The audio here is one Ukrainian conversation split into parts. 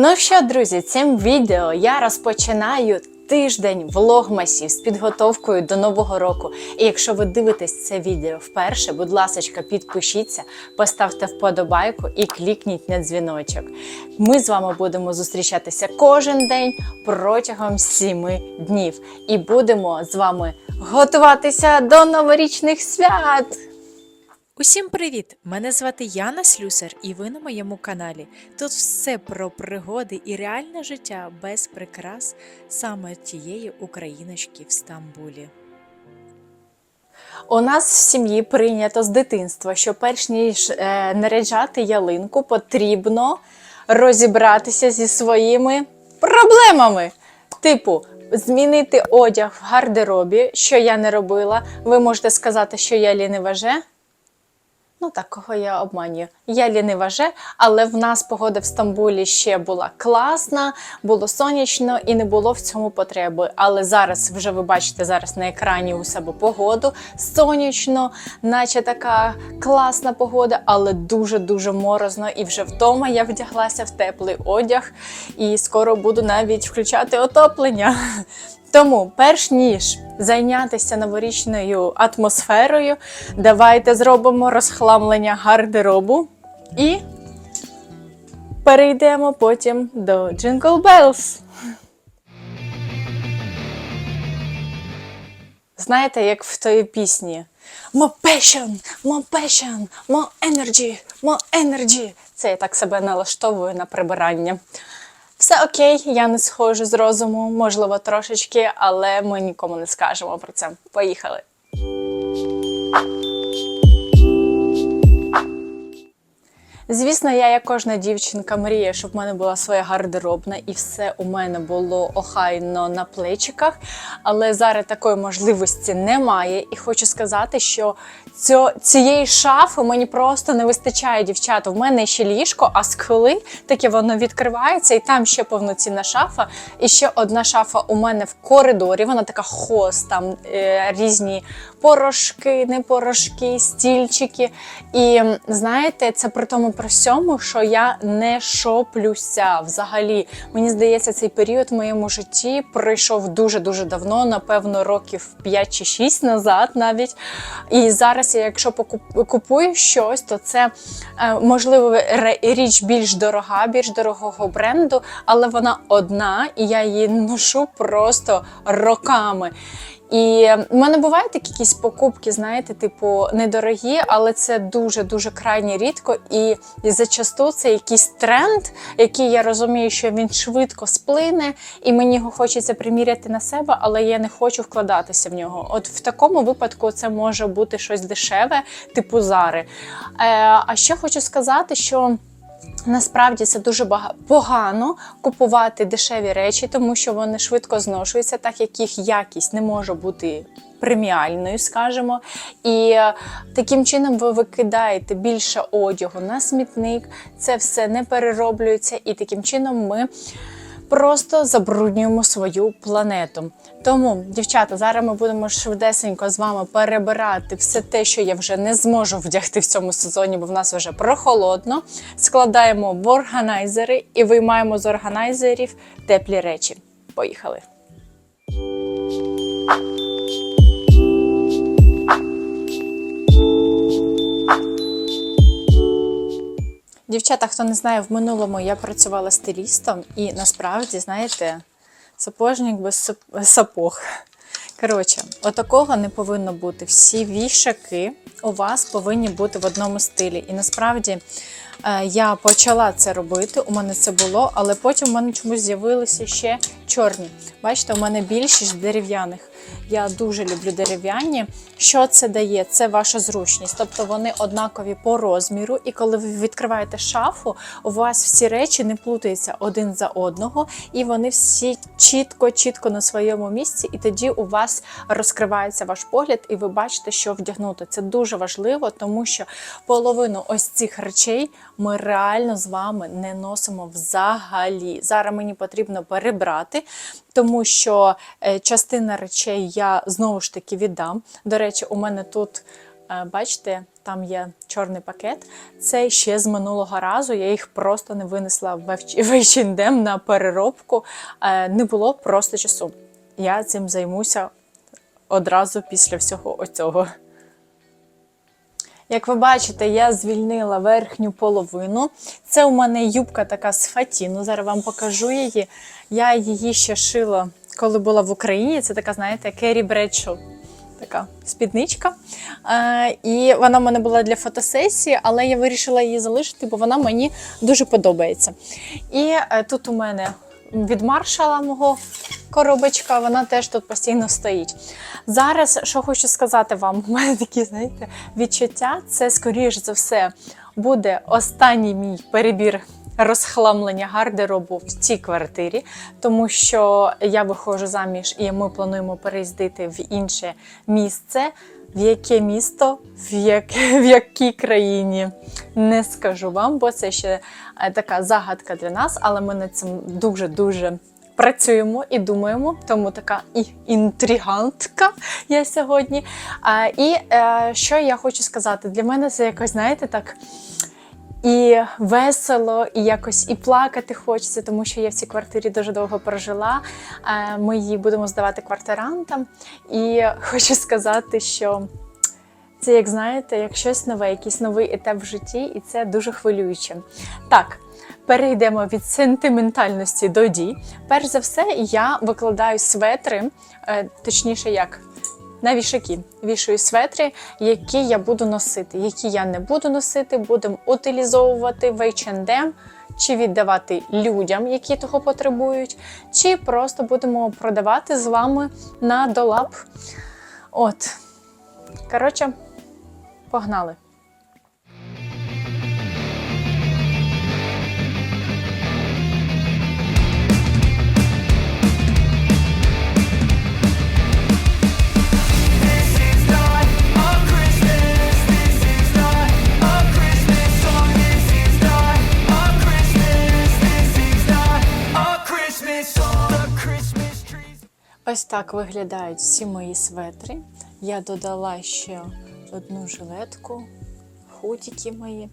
Ну що, друзі, цим відео я розпочинаю тиждень влогмасів з підготовкою до нового року. І якщо ви дивитесь це відео вперше, будь ласка, підпишіться, поставте вподобайку і клікніть на дзвіночок. Ми з вами будемо зустрічатися кожен день протягом 7 днів. І будемо з вами готуватися до новорічних свят. Усім привіт! Мене звати Яна Слюсар, і ви на моєму каналі. Тут все про пригоди і реальне життя без прикрас саме тієї україночки в Стамбулі. У нас в сім'ї прийнято з дитинства, що перш ніж е, наряджати ялинку, потрібно розібратися зі своїми проблемами. Типу, змінити одяг в гардеробі, що я не робила. Ви можете сказати, що я ліниваже. Ну, так, кого я обманюю. Я ліниваже, але в нас погода в Стамбулі ще була класна, було сонячно і не було в цьому потреби. Але зараз, вже ви бачите зараз на екрані у себе погоду сонячно, наче така класна погода, але дуже-дуже морозно. І вже вдома я вдяглася в теплий одяг, і скоро буду навіть включати отоплення. Тому, перш ніж зайнятися новорічною атмосферою, давайте зробимо розхламлення гардеробу і перейдемо потім до Jingle Bells. Знаєте, як в тої пісні More passion, more passion, more energy, more energy. Це я так себе налаштовую на прибирання. Все окей, я не схожу з розуму, можливо, трошечки, але ми нікому не скажемо про це. Поїхали. Звісно, я, як кожна дівчинка, мріє, щоб в мене була своя гардеробна і все у мене було охайно на плечиках. Але зараз такої можливості немає. І хочу сказати, що цьо, цієї шафи мені просто не вистачає, дівчата. В мене ще ліжко, а схили таке воно відкривається, і там ще повноцінна шафа. І ще одна шафа у мене в коридорі. Вона така хост, там е, різні порошки, не порошки, стільчики. І знаєте, це при тому при всьому, що я не шоплюся взагалі. Мені здається, цей період в моєму житті пройшов дуже-дуже давно, напевно, років 5 чи 6 назад навіть. І зараз, я, якщо купую щось, то це е, можливо річ більш дорога, більш дорогого бренду, але вона одна, і я її ношу просто роками. І в мене бувають такі якісь покупки, знаєте, типу недорогі, але це дуже дуже крайні рідко. І, і зачасту це якийсь тренд, який я розумію, що він швидко сплине, і мені його хочеться приміряти на себе, але я не хочу вкладатися в нього. От в такому випадку це може бути щось дешеве, типу зари. Е, а ще хочу сказати, що. Насправді це дуже погано купувати дешеві речі, тому що вони швидко зношуються, так як їх якість не може бути преміальною, скажімо. І е, таким чином ви викидаєте більше одягу на смітник, це все не перероблюється, і таким чином ми просто забруднюємо свою планету. Тому, дівчата, зараз ми будемо швидесенько з вами перебирати все те, що я вже не зможу вдягти в цьому сезоні, бо в нас вже прохолодно. Складаємо в органайзери і виймаємо з органайзерів теплі речі. Поїхали! Дівчата, хто не знає, в минулому я працювала стилістом, і насправді, знаєте, сапожник без сапог. Коротше, отакого не повинно бути. Всі вішаки у вас повинні бути в одному стилі. І насправді я почала це робити, у мене це було, але потім у мене чомусь з'явилися ще чорні. Бачите, у мене більшість дерев'яних. Я дуже люблю дерев'яні. Що це дає? Це ваша зручність. Тобто вони однакові по розміру, і коли ви відкриваєте шафу, у вас всі речі не плутаються один за одного, і вони всі чітко-чітко на своєму місці, і тоді у вас розкривається ваш погляд, і ви бачите, що вдягнути. Це дуже важливо, тому що половину ось цих речей ми реально з вами не носимо взагалі. Зараз мені потрібно перебрати, тому що е, частина речей я знову ж таки віддам. До речі, у мене тут, е, бачите, там є чорний пакет. Це ще з минулого разу. Я їх просто не винесла в H&M на переробку. Е, Не було просто часу. Я цим займуся одразу після всього оцього. Як ви бачите, я звільнила верхню половину. Це у мене юбка така з фатіну. Зараз вам покажу її. Я її ще шила, коли була в Україні. Це така, знаєте, Керрі Бредшоу. Така спідничка. Е, і вона в мене була для фотосесії, але я вирішила її залишити, бо вона мені дуже подобається. І е, тут у мене від маршала мого коробочка, вона теж тут постійно стоїть. Зараз, що хочу сказати вам, у мене такі, знаєте, відчуття, це, скоріш за все, буде останній мій перебір розхламлення гардеробу в цій квартирі, тому що я виходжу заміж і ми плануємо переїздити в інше місце. В яке місто, в, як, в якій країні не скажу вам, бо це ще е, така загадка для нас, але ми над цим дуже-дуже працюємо і думаємо, тому така і інтригантка я сьогодні. І е, що я хочу сказати, для мене це якось, знаєте, так. І весело, і якось і плакати хочеться, тому що я в цій квартирі дуже довго прожила. Е, Ми її будемо здавати квартирантам. І хочу сказати, що це, як знаєте, як щось нове, якийсь новий етап в житті, і це дуже хвилююче. Так, перейдемо від сентиментальності до дій. Перш за все, я викладаю светри, е, точніше, як на вішаки. Вішаю светри, які я буду носити, які я не буду носити, будемо утилізовувати в H&M, чи віддавати людям, які того потребують, чи просто будемо продавати з вами на долап. От. Коротше, погнали. Ось так виглядають всі мої светри. Я додала ще одну жилетку, хутіки мої.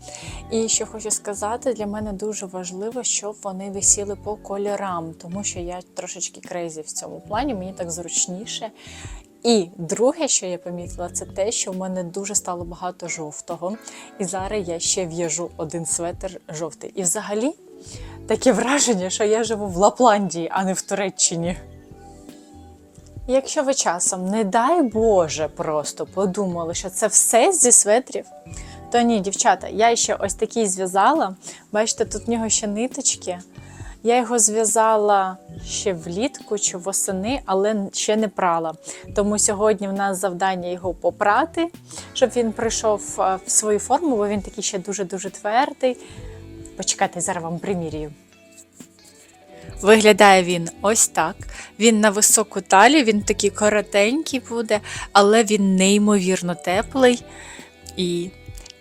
І що хочу сказати, для мене дуже важливо, щоб вони висіли по кольорам, тому що я трошечки крейзі в цьому плані, мені так зручніше. І друге, що я помітила, це те, що в мене дуже стало багато жовтого. І зараз я ще в'яжу один светр жовтий. І взагалі таке враження, що я живу в Лапландії, а не в Туреччині. Якщо ви часом, не дай Боже, просто подумали, що це все зі светрів, то ні, дівчата, я ще ось такий зв'язала. Бачите, тут в нього ще ниточки. Я його зв'язала ще влітку чи восени, але ще не прала. Тому сьогодні в нас завдання його попрати, щоб він прийшов е, в свою форму, бо він такий ще дуже-дуже твердий. Почекайте, зараз вам примірюю. Виглядає він ось так. Він на високу талію, він такий коротенький буде, але він неймовірно теплий. І,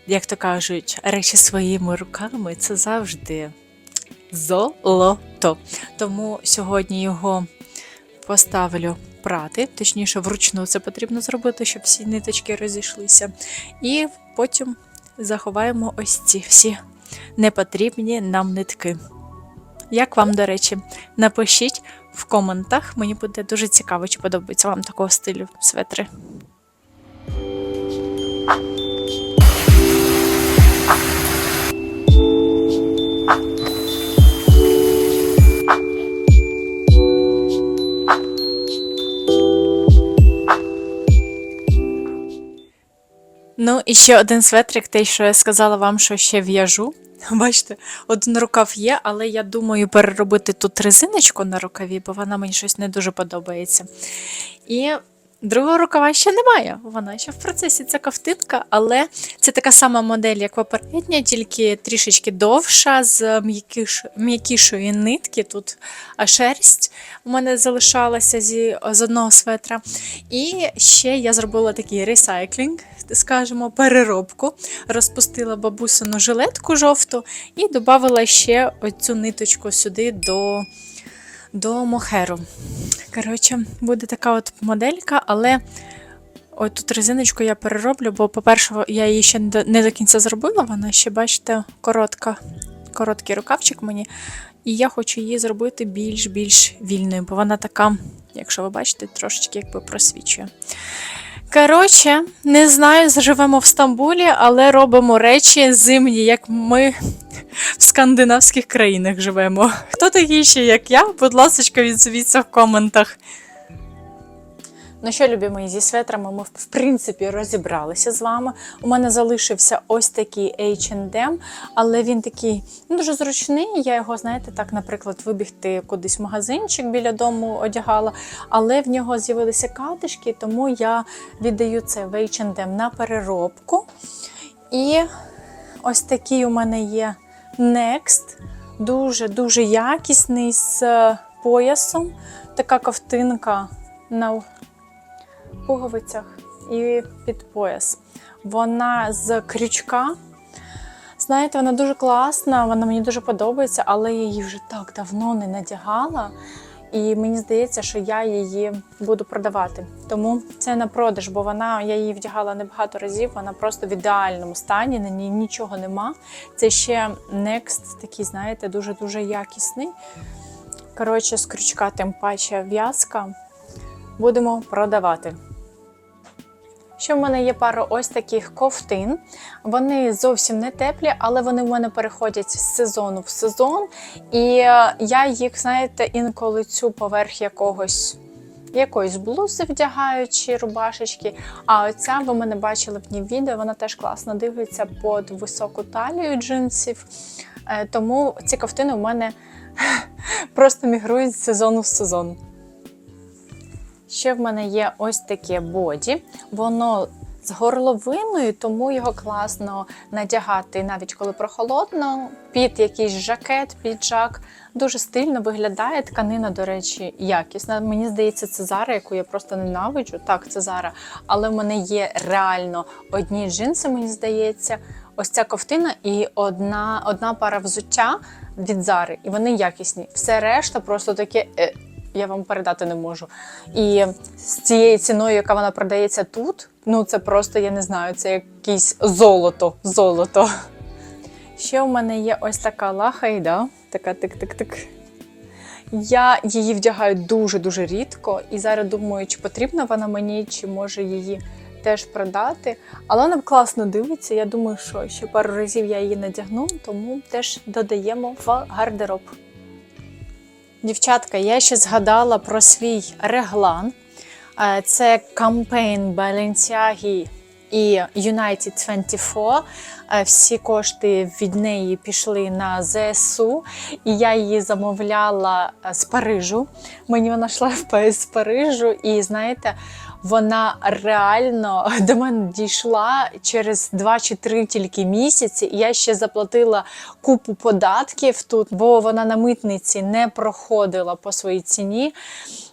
як то кажуть, речі своїми руками це завжди золото. Тому сьогодні його поставлю прати, точніше, вручну це потрібно зробити, щоб всі ниточки розійшлися. І потім заховаємо ось ці всі непотрібні нам нитки. Як вам, до речі, напишіть в коментах. Мені буде дуже цікаво, чи подобається вам такого стилю светри. Ну, і ще один светрик, те, що я сказала вам, що ще в'яжу. Бачите, один рукав є, але я думаю переробити тут резиночку на рукаві, бо вона мені щось не дуже подобається. І другого рукава ще немає. Вона ще в процесі. Це ковтинка, але це така сама модель, як попередня, тільки трішечки довша, з м'якіш... м'якішої нитки. Тут шерсть у мене залишалася зі... з одного светра. І ще я зробила такий ресайклінг, скажімо, переробку. Розпустила бабусину жилетку жовту і додала ще оцю ниточку сюди до, до мохеру. Коротше, буде така от моделька, але от тут резиночку я перероблю, бо, по-перше, я її ще не до- кінця зробила, вона ще, бачите, коротка, короткий рукавчик мені. І я хочу її зробити більш-більш вільною, бо вона така, якщо ви бачите, трошечки якби просвічує. Коротше, не знаю, живемо в Стамбулі, але робимо речі зимні, як ми в скандинавських країнах живемо. Хто такий ще, як я? Будь ласка, відзовіться в коментах. Ну що, любі мої, зі светрами ми в принципі розібралися з вами. У мене залишився ось такий H&M, але він такий ну, дуже зручний. Я його, знаєте, так, наприклад, вибігти кудись в магазинчик біля дому одягала, але в нього з'явилися катишки, тому я віддаю це в H&M на переробку. І ось такий у мене є Next, дуже-дуже якісний з поясом. Така ковтинка на пуговицях і під пояс. Вона з крючка. Знаєте, вона дуже класна, вона мені дуже подобається, але я її вже так давно не надягала. І мені здається, що я її буду продавати. Тому це на продаж, бо вона я її вдягала небагато разів. Вона просто в ідеальному стані, на ній нічого нема. Це ще Next, такий, знаєте, дуже дуже якісний. Коротше, з крючка, тим паче в'язка. Будемо продавати. Ще в мене є пара ось таких ковтин. Вони зовсім не теплі, але вони в мене переходять з сезону в сезон. І е, я їх, знаєте, інколи цю поверх якогось. Якоїсь блузи вдягаю чи рубашечки. А оця ви мене бачили в ній відео, вона теж класно дивиться під високу талію джинсів. Е, Тому ці ковтини у мене просто мігрують з сезону в сезон. Ще в мене є ось таке боді. Воно з горловиною, тому його класно надягати навіть коли прохолодно, під якийсь жакет, піджак. Дуже стильно виглядає. Тканина, до речі, якісна. Мені здається, це Зара, яку я просто ненавиджу. Так, це Зара. Але в мене є реально одні джинси, мені здається. Ось ця ковтина і одна, одна пара взуття від Зари. І вони якісні. Все решта просто таке. е, я вам передати не можу. І з цією ціною, яка вона продається тут, ну це просто, я не знаю, це якесь золото. Золото. Ще у мене є ось така лахайда, така тик-тик-тик. Я її вдягаю дуже-дуже рідко, і зараз думаю, чи потрібна вона мені, чи може її теж продати. Але вона класно дивиться. Я думаю, що ще пару разів я її надягну, тому теж додаємо в гардероб. Дівчатка, я ще згадала про свій реглан. Е, Це кампейн Balenciaga і United 24. Е, Всі кошти від неї пішли на ЗСУ, і я її замовляла е, з Парижу. Мені вона йшла з Парижу, і знаєте, вона реально до мене дійшла через 2 чи 3 тільки місяці. Я ще заплатила купу податків тут, бо вона на митниці не проходила по своїй ціні.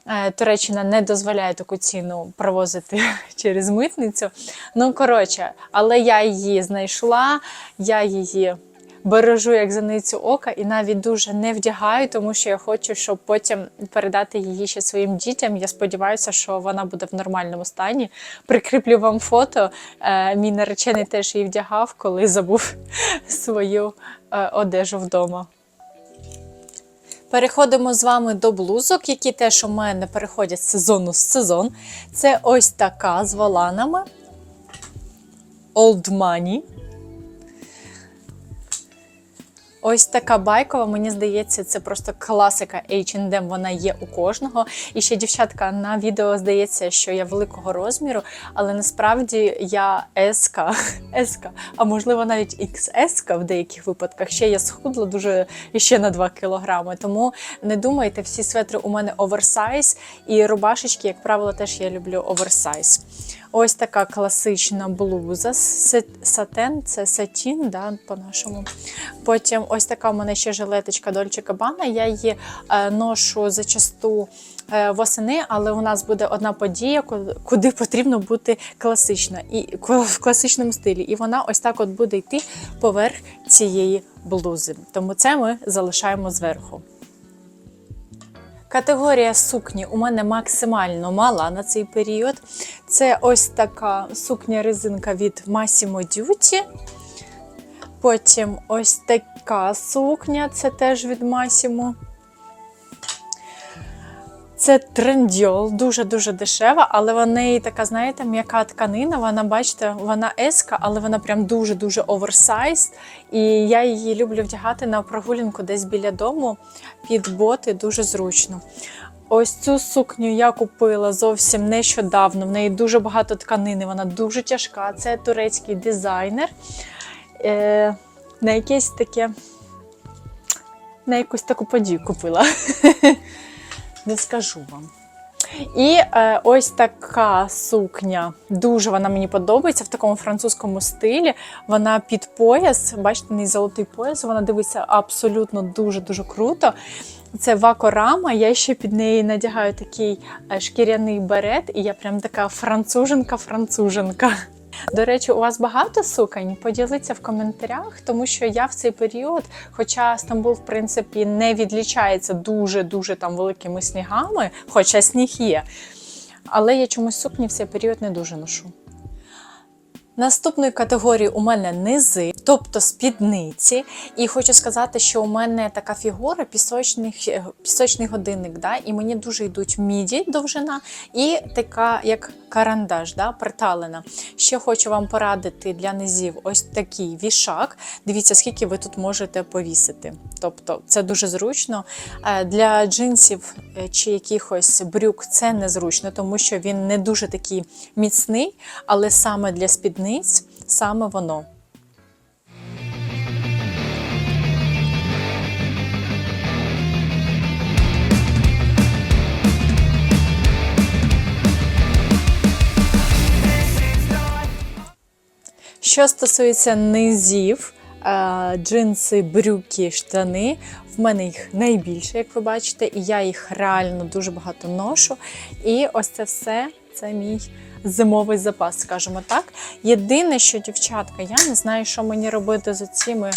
Е, Туреччина не дозволяє таку ціну провозити через митницю. Ну, коротше, але я її знайшла, я її бережу як зеницю ока і навіть дуже не вдягаю, тому що я хочу, щоб потім передати її ще своїм дітям. Я сподіваюся, що вона буде в нормальному стані. Прикріплю вам фото. Е, Мій наречений теж її вдягав, коли забув свою е, одежу вдома. Переходимо з вами до блузок, які теж у мене переходять з сезону в сезон. Це ось така з воланами. Old Money. Ось така байкова, мені здається, це просто класика H&M, вона є у кожного. І ще дівчатка на відео здається, що я великого розміру, але насправді я S, S, а можливо навіть XS в деяких випадках. Ще я схудла дуже ще на 2 кілограми. Тому не думайте, всі светри у мене оверсайз, і рубашечки, як правило, теж я люблю оверсайз. Ось така класична блуза. Сатен, це сатін, да, по-нашому. Потім ось така у мене ще жилеточка Dolce Gabbana. Я її е, ношу зачасту е, восени, але у нас буде одна подія, куди потрібно бути класична і в класичному стилі. І вона ось так от буде йти поверх цієї блузи. Тому це ми залишаємо зверху. Категорія сукні у мене максимально мала на цей період. Це ось така сукня резинка від Massimo Dutti. Потім ось така сукня, це теж від Massimo. Це трендьол, дуже-дуже дешева, але в неї така, знаєте, м'яка тканина. Вона, бачите, вона еска, але вона прям дуже-дуже оверсайз. І я її люблю вдягати на прогулянку десь біля дому під боти, дуже зручно. Ось цю сукню я купила зовсім нещодавно. В неї дуже багато тканини, вона дуже тяжка. Це турецький дизайнер. Е, на якесь таке, на якусь таку подію купила. Не скажу вам. І е, ось така сукня. Дуже вона мені подобається в такому французькому стилі. Вона під пояс, бачите, не золотий пояс, вона дивиться абсолютно дуже-дуже круто. Це вакорама. Я ще під неї надягаю такий е, шкіряний берет, і я прям така француженка-француженка. До речі, у вас багато суконь? Поділіться в коментарях, тому що я в цей період, хоча Стамбул, в принципі, не відлічається дуже-дуже там великими снігами, хоча сніг є. Але я чомусь сукні в цей період не дуже ношу. Наступної категорії у мене низи, тобто спідниці. І хочу сказати, що у мене така фігура пісочний, пісочний годинник, да? і мені дуже йдуть міді довжина і така як карандаш, да? приталена. Ще хочу вам порадити для низів ось такий вішак. Дивіться, скільки ви тут можете повісити. Тобто це дуже зручно. Е, Для джинсів е, чи якихось брюк це незручно, тому що він не дуже такий міцний, але саме для спідниць саме воно. Що стосується низів, е, джинси, брюки, штани, в мене їх найбільше, як ви бачите, і я їх реально дуже багато ношу. І ось це все це мій зимовий запас, скажімо так. Єдине, що дівчатка, я не знаю, що мені робити з цими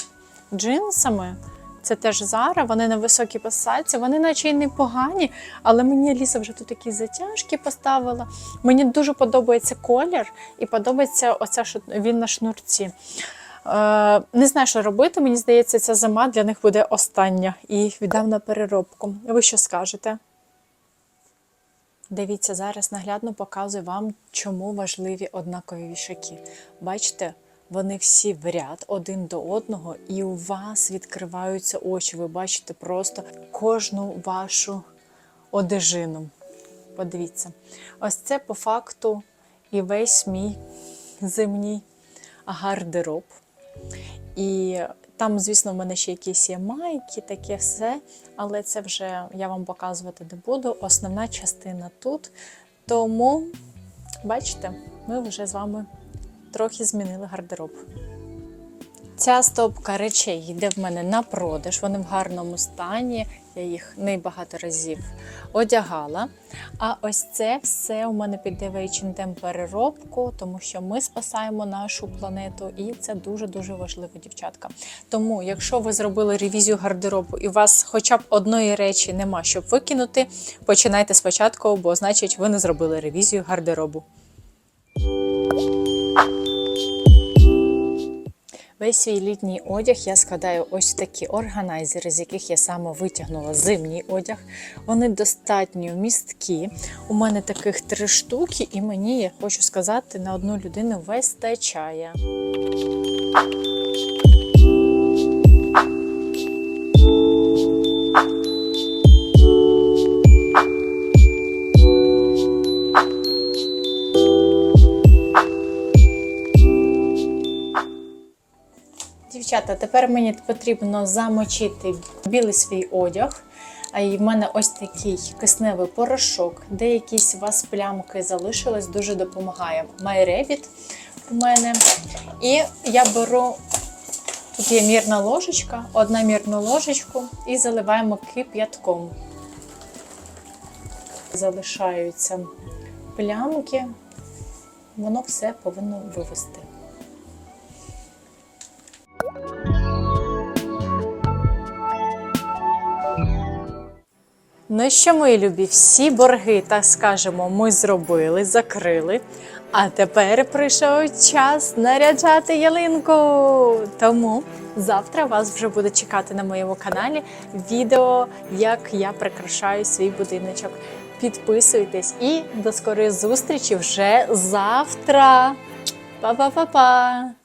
джинсами. Це теж Зара, вони на високій посадці, вони наче й непогані, але мені Ліса вже тут такі затяжки поставила. Мені дуже подобається колір і подобається оця що він на шнурці. Е, не знаю, що робити. Мені здається, ця зима для них буде остання і їх віддам на переробку. Ви що скажете? Дивіться, зараз наглядно показую вам, чому важливі однакові вішаки. Бачите, вони всі в ряд один до одного, і у вас відкриваються очі. Ви бачите просто кожну вашу одежину. Подивіться, ось це по факту і весь мій зимній гардероб. І там, звісно, в мене ще якісь є майки, таке все, але це вже я вам показувати не буду. Основна частина тут. Тому, бачите, ми вже з вами трохи змінили гардероб. Ця стопка речей йде в мене на продаж, вони в гарному стані. Я їх небагато разів одягала. А ось це все у мене піде в H&M переробку, тому що ми спасаємо нашу планету, і це дуже-дуже важливо, дівчатка. Тому, якщо ви зробили ревізію гардеробу і у вас хоча б одної речі нема, щоб викинути, починайте спочатку, бо значить ви не зробили ревізію гардеробу. Весь свій літній одяг я складаю ось такі органайзери, з яких я саме витягнула зимній одяг. Вони достатньо місткі. У мене таких три штуки, і мені, я хочу сказати, на одну людину вистачає. Дівчата, тепер мені потрібно замочити білий свій одяг. І в мене ось такий кисневий порошок, де якісь у вас плямки залишились, дуже допомагає. MyRabbit у мене. І я беру, тут є мірна ложечка, одна мірну ложечку і заливаємо кип'ятком. Залишаються плямки, воно все повинно вивести. Ну що, мої любі, всі борги, так скажемо, ми зробили, закрили. А тепер прийшов час наряджати ялинку. Тому завтра вас вже буде чекати на моєму каналі відео, як я прикрашаю свій будиночок. Підписуйтесь і до скорої зустрічі вже завтра. Па-па-па-па!